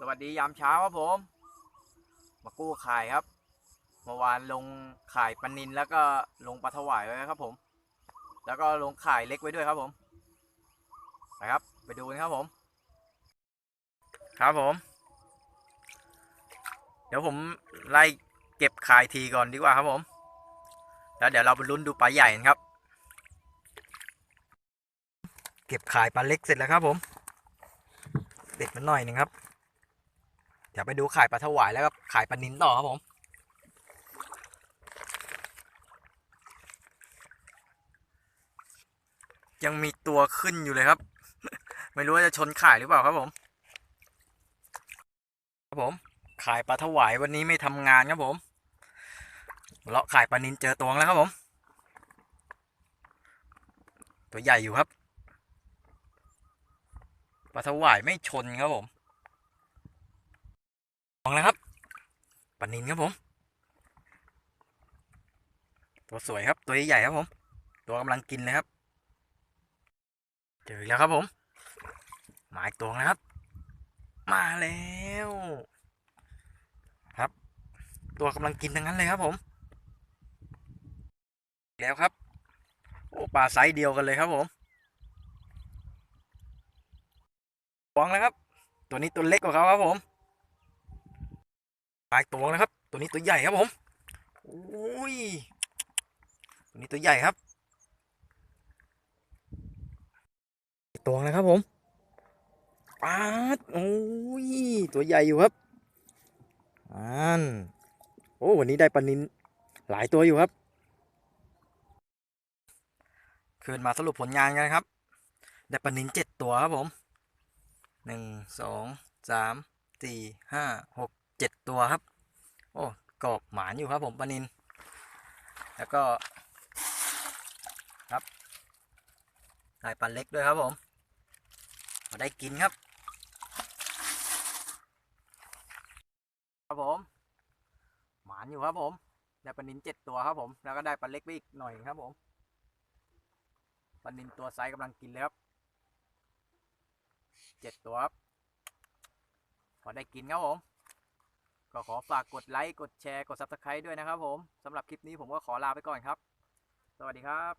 สวัสดียามเช้าครับผม มากู้ข่ายครับ เมื่อวานลงข่ายปลานินแล้วก็ลงปลาถวายไว้ครับผม แล้วก็ลงข่ายเล็กไว้ด้วยครับผมไปครับ ไปดูกันครับผม ครับผม เดี๋ยวผมไล่เก็บข่ายทีก่อนดีกว่าครับผม แล้วเดี๋ยวเราไปลุ้นดูปลาใหญ่กันครับ เก็บข่ายปลาเล็กเสร็จแล้วครับผมเด็ดมันหน่อยหนึ่งครับ ดี๋ยวไปดูขายปลาถวายแล้วก็ขายปลานิ้นต่อครับผมยังมีตัวขึ้นอยู่เลยครับ ไม่รู้ว่าจะชนขายหรือเปล่าครับผม ครับผม ขายปลาถวายวันนี้ไม่ทำงานครับผมเลาะขายปลานินเจอตัวแล้วครับผม ตัวใหญ่อยู่ครับปลาถวายไม่ชนครับผม องแล้วครับปานินครับผม ตัวสวยครับ ตัวใหญ่ครับผม ตัวกำลังกินเลยครับ เจออีกแล้วครับผม หมาอีกตัวนะครับ มาแล้ว ครับ ตัวกำลังกินทั้งนั้นเลยครับผม แล้วครับ โอ้ปลาไซส์เดียวกันเลยครับผมวางแล้วครับ ตัวนี้ตัวเล็กกว่าเขาครับผม ปลายตัวนะครับ ตัวนี้ตัวใหญ่ครับผมโอ้ยตัวนี้ตัวใหญ่ครับ ตัวนะครับผมปาดโอ้ยตัวใหญ่อยู่ครับอันโอ้วันนี้ได้ปลานินหลายตัวอยู่ครับ คืนมาสรุปผลงานกันครับ ได้ปลานินเจ็ดตัวครับผมหนึ่งสองสามสี่ห้าหก เจ็ดตัวครับ โอ้กรอบหมานอยู่ครับผมปลานิน แล้วก็ครับได้ปลาเล็กด้วยครับผมพอได้กินครับ ครับผมหมานอยู่ครับผมได้ปลานินเจ็ดตัวครับผม แล้วก็ได้ปลาเล็กไปอีกหน่อยครับผมปลานินตัวไซส์กำลังกินเลยครับเจ็ดตัวครับพอได้กินครับผม ก็ขอฝากกดไลค์ กดแชร์ กด subscribe ด้วยนะครับผมสำหรับคลิปนี้ผมก็ขอลาไปก่อนครับ สวัสดีครับ